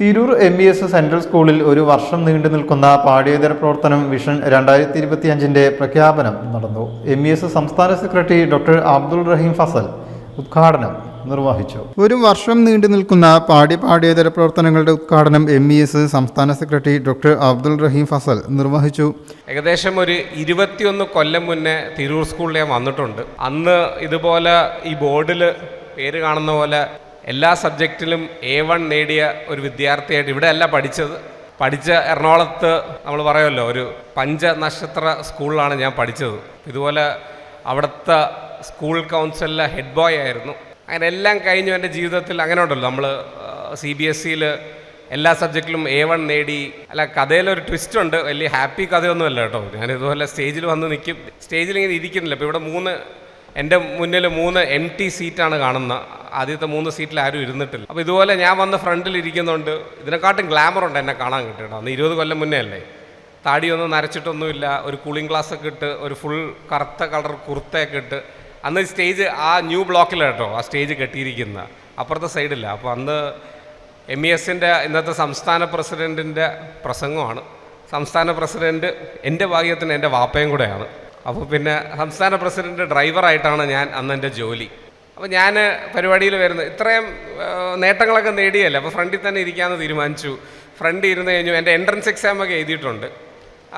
Tirur M B S central സ്കൂളിൽ ഒരു വർഷം നീണ്ടു നിൽക്കുന്ന പാഠ്യേതര പ്രവർത്തനം വിഷൻ രണ്ടായിരത്തി ഇരുപത്തി അഞ്ചിന്റെ പ്രഖ്യാപനം നടന്നു. എം ബി എസ് സംസ്ഥാന സെക്രട്ടറി ഡോക്ടർ അബ്ദുൾ റഹീം ഫസൽ ഉദ്ഘാടനം നിർവഹിച്ചു. ഒരു വർഷം നീണ്ടു നിൽക്കുന്ന പാഠ്യ പാഠ്യേതര പ്രവർത്തനങ്ങളുടെ ഉദ്ഘാടനം എം ഇ എസ് സംസ്ഥാന സെക്രട്ടറി ഡോക്ടർ അബ്ദുൾ റഹീം ഫസൽ നിർവഹിച്ചു. ഏകദേശം ഒരു ഇരുപത്തിയൊന്ന് കൊല്ലം മുന്നേ തിരൂർ സ്കൂളിൽ ഞാൻ വന്നിട്ടുണ്ട്. അന്ന് ഇതുപോലെ ഈ ബോർഡിൽ പേര് കാണുന്ന പോലെ എല്ലാ സബ്ജക്റ്റിലും എ വൺ നേടിയ ഒരു വിദ്യാർത്ഥിയായിട്ട് ഇവിടെ അല്ല പഠിച്ചത്. പഠിച്ച എറണാകുളത്ത് നമ്മൾ പറയുമല്ലോ ഒരു പഞ്ചനക്ഷത്ര സ്കൂളിലാണ് ഞാൻ പഠിച്ചത്. ഇതുപോലെ അവിടുത്തെ സ്കൂൾ കൗൺസിലിലെ ഹെഡ് ബോയ് ആയിരുന്നു. അങ്ങനെ എല്ലാം കഴിഞ്ഞു എന്റെ ജീവിതത്തിൽ അങ്ങനെ ഉണ്ടല്ലോ. നമ്മൾ സി ബി എസ് സിയിൽ എല്ലാ സബ്ജക്റ്റിലും എ വൺ നേടി. അല്ല കഥയിലൊരു ട്വിസ്റ്റ് ഉണ്ട്. വലിയ ഹാപ്പി കഥയൊന്നുമല്ല കേട്ടോ. ഞാൻ ഇതുപോലെ സ്റ്റേജിൽ വന്ന് നിൽക്കും സ്റ്റേജിൽ ഇങ്ങനെ ഇരിക്കുന്നില്ല. ഇപ്പോൾ ഇവിടെ മൂന്ന് എന്റെ മുന്നിൽ മൂന്ന് എം ടി സീറ്റാണ് കാണുന്നത് ആദ്യത്തെ മൂന്ന് സീറ്റിൽ ആരും ഇരുന്നിട്ടില്ല. അപ്പോൾ ഇതുപോലെ ഞാൻ വന്ന് ഫ്രണ്ടിൽ ഇരിക്കുന്നുണ്ട്. ഇതിനെക്കാട്ടും ഗ്ലാമർ ഉണ്ട് എന്നെ കാണാൻ കിട്ടിയിട്ടോ. അന്ന് ഇരുപത് കൊല്ലം മുന്നേ അല്ലേ? താടിയൊന്നും നരച്ചിട്ടൊന്നുമില്ല ഒരു കൂളിംഗ് ഗ്ലാസ് ഒക്കെ ഇട്ട് ഒരു ഫുൾ കറുത്ത കളർ കുർത്തയൊക്കെ ഇട്ട്. അന്ന് സ്റ്റേജ് ആ ന്യൂ ബ്ലോക്കിലാണ് കേട്ടോ ആ സ്റ്റേജ് കെട്ടിയിരിക്കുന്ന. അപ്പുറത്തെ സൈഡില്ല അപ്പോൾ അന്ന് എം ഇ എസിന്റെ ഇന്നത്തെ സംസ്ഥാന പ്രസിഡന്റിന്റെ പ്രസംഗമാണ്. സംസ്ഥാന പ്രസിഡന്റ് എന്റെ ഭാഗ്യത്തിന് എന്റെ വാപ്പയും കൂടെയാണ്. അപ്പോൾ പിന്നെ സംസ്ഥാന പ്രസിഡന്റ് ഡ്രൈവറായിട്ടാണ് ഞാൻ അന്നെന്റെ ജോലി. അപ്പോൾ ഞാൻ പരിപാടിയിൽ വരുന്നത് ഇത്രയും നേട്ടങ്ങളൊക്കെ നേടിയല്ലേ? അപ്പോൾ ഫ്രണ്ടിൽ തന്നെ ഇരിക്കാമെന്ന് തീരുമാനിച്ചു. ഫ്രണ്ട് ഇരുന്ന് കഴിഞ്ഞു. എന്റെ എൻട്രൻസ് എക്സാം ഒക്കെ എഴുതിയിട്ടുണ്ട്.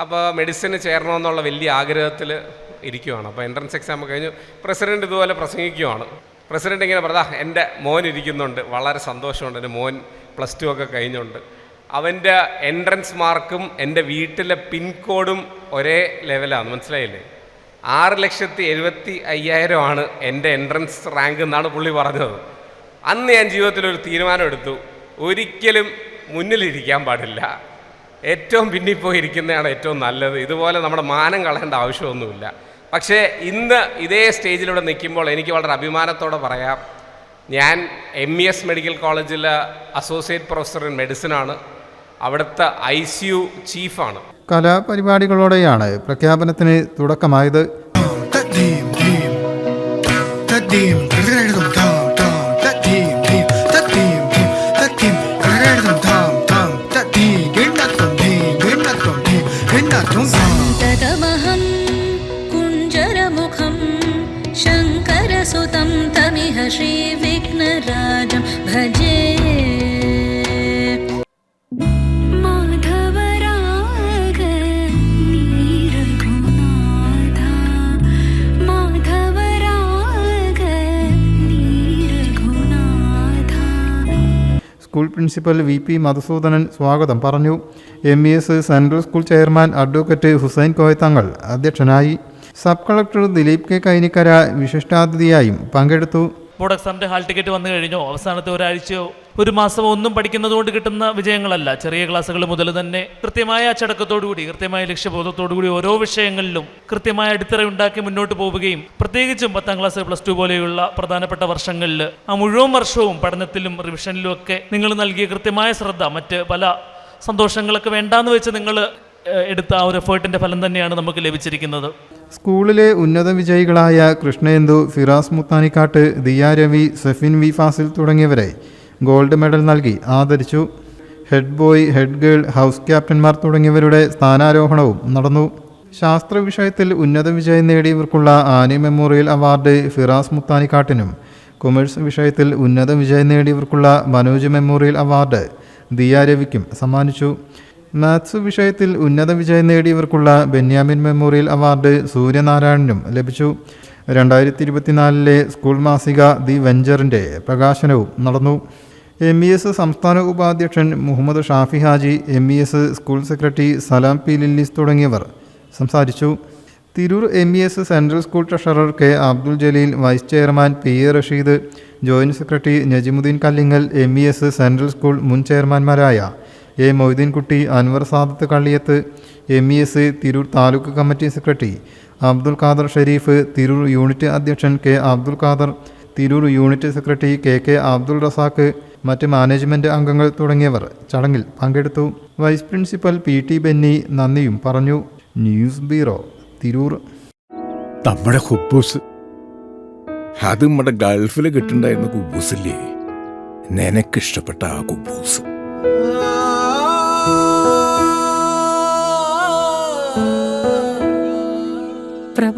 അപ്പോൾ മെഡിസിന് ചേരണമെന്നുള്ള വലിയ ആഗ്രഹത്തിൽ ഇരിക്കുവാണ്. അപ്പോൾ എൻട്രൻസ് എക്സാം ഒക്കെ കഴിഞ്ഞു. പ്രസിഡന്റ് ഇതുപോലെ പ്രസംഗിക്കുവാണ്. പ്രസിഡന്റ് ഇങ്ങനെ പറഞ്ഞാ എന്റെ മോൻ ഇരിക്കുന്നുണ്ട്. വളരെ സന്തോഷമുണ്ട്. എന്റെ മോൻ പ്ലസ് ടു ഒക്കെ കഴിഞ്ഞുണ്ട്. അവന്റെ എൻട്രൻസ് മാർക്കും എന്റെ വീട്ടിലെ പിൻകോഡും ഒരേ ലെവലാണ്. മനസ്സിലായില്ലേ? ആറ് ലക്ഷത്തി എഴുപത്തി അയ്യായിരമാണ് എന്റെ എൻട്രൻസ് റാങ്ക് എന്നാണ് പുള്ളി പറഞ്ഞത്. അന്ന് ഞാൻ ജീവിതത്തിൽ ഒരു തീരുമാനം എടുത്തു ഒരിക്കലും മുന്നിലിരിക്കാൻ പാടില്ല. ഏറ്റവും പിന്നിൽ പോയി ഇരിക്കുന്നതാണ് ഏറ്റവും നല്ലത്. ഇതുപോലെ നമ്മുടെ മാനം കളയേണ്ട ആവശ്യമൊന്നുമില്ല. പക്ഷേ ഇന്ന് ഇതേ സ്റ്റേജിലൂടെ നിൽക്കുമ്പോൾ എനിക്ക് വളരെ അഭിമാനത്തോടെ പറയാം. ഞാൻ എം ഇ എസ് മെഡിക്കൽ കോളേജിൽ അസോസിയേറ്റ് പ്രൊഫസർ ഇൻ മെഡിസിനാണ് അവിടുത്തെ ഐ സി യു ചീഫാണ് കലാപരിപാടികളോടെയാണ് പ്രഖ്യാപനത്തിന് തുടക്കമായത്. कुञ्जरमुखं शङ्करसुतं तमिह श्रीविघ्नराजं भजे പ്രിൻസിപ്പൽ വി പി മധുസൂദനൻ സ്വാഗതം പറഞ്ഞു. M E S central school chairman advocate Hussain Koyathangal അധ്യക്ഷനായി. Sub collector Dileep K Kainikkara വിശിഷ്ടാതിഥിയായും പങ്കെടുത്തു. ബോർഡ് എക്സാമിന്റെ ഹാൾ ടിക്കറ്റ് വന്നു കഴിഞ്ഞോ? അവസാനത്തെ ഒരാഴ്ചയോ? ഒരു മാസമോ ഒന്നും പഠിക്കുന്നതുകൊണ്ട് കിട്ടുന്ന വിജയങ്ങളല്ല. ചെറിയ ക്ലാസ്സുകൾ മുതൽ തന്നെ കൃത്യമായ അച്ചടക്കത്തോടുകൂടി കൃത്യമായ ലക്ഷ്യബോധത്തോടുകൂടി ഓരോ വിഷയങ്ങളിലും കൃത്യമായ അടിത്തറ ഉണ്ടാക്കി മുന്നോട്ട് പോവുകയും പ്രത്യേകിച്ചും പത്താം ക്ലാസ് പ്ലസ് ടു പോലെയുള്ള പ്രധാനപ്പെട്ട വർഷങ്ങളിൽ ആ മുഴുവൻ വർഷവും പഠനത്തിലും റിവിഷനിലും ഒക്കെ നിങ്ങൾ നൽകിയ കൃത്യമായ ശ്രദ്ധ മറ്റ് പല സന്തോഷങ്ങളൊക്കെ വേണ്ടാന്ന് വെച്ച് നിങ്ങൾ എടുത്ത ആ ഒരു എഫേർട്ടിന്റെ ഫലം തന്നെയാണ് നമുക്ക് ലഭിച്ചിരിക്കുന്നത്. സ്കൂളിലെ ഉന്നത വിജയികളായ കൃഷ്ണേന്ദു ഫിറാസ് മുത്താനിക്കാട്ട് ദിയ രവി സെഫിൻ വി ഫാസിൽ തുടങ്ങിയവരെ ഗോൾഡ് മെഡൽ നൽകി ആദരിച്ചു. Head boy head girl house ക്യാപ്റ്റന്മാർ തുടങ്ങിയവരുടെ സ്ഥാനാരോഹണവും നടന്നു. ശാസ്ത്ര വിഷയത്തിൽ ഉന്നത വിജയം നേടിയവർക്കുള്ള ആനി മെമ്മോറിയൽ അവാർഡ് ഫിറാസ് മുത്താനിക്കാട്ടിനും കൊമേഴ്സ് വിഷയത്തിൽ ഉന്നത വിജയം നേടിയവർക്കുള്ള മനോജ് മെമ്മോറിയൽ അവാർഡ് ദിയ രവിക്കും സമ്മാനിച്ചു. മാത്സ് വിഷയത്തിൽ ഉന്നത വിജയം നേടിയവർക്കുള്ള ബെന്യാമിൻ മെമ്മോറിയൽ അവാർഡ് സൂര്യനാരായണനും ലഭിച്ചു. രണ്ടായിരത്തി ഇരുപത്തിനാലിലെ സ്കൂൾ മാസിക ദി വെഞ്ചറിന്റെ പ്രകാശനവും നടന്നു. എം ഇ എസ് സംസ്ഥാന ഉപാധ്യക്ഷൻ Muhammad Shafi Haji M E S school secretary Salam P Lillis തുടങ്ങിയവർ സംസാരിച്ചു. Tirur M E S central school treasurer K Abdul Jaleel vice chairman P A Rasheed joint secretary Najimuddin Kallingal M E S central school മുൻ ചെയർമാൻമാരായ A Moideenkutty Anwar Sadath Kalliyath M E S Tirur taluk committee secretary Abdul Khader Sherif Tirur unit അധ്യക്ഷൻ K Abdul Khader Tirur unit secretary K K Abdul Razak മറ്റ് management അംഗങ്ങൾ തുടങ്ങിയവർ ചടങ്ങിൽ പങ്കെടുത്തു. Vice principal P T Benny നന്ദിയും പറഞ്ഞു. News bureau Tirur. നമ്മുടെ ഹുബൂസ്. അത് നമ്മുടെ ഗൾഫിൽ കിട്ടുണ്ടായിരുന്ന കുബൂസില്ലേ? നിനക്കിഷ്ടപ്പെട്ട ആ കുബൂസ്.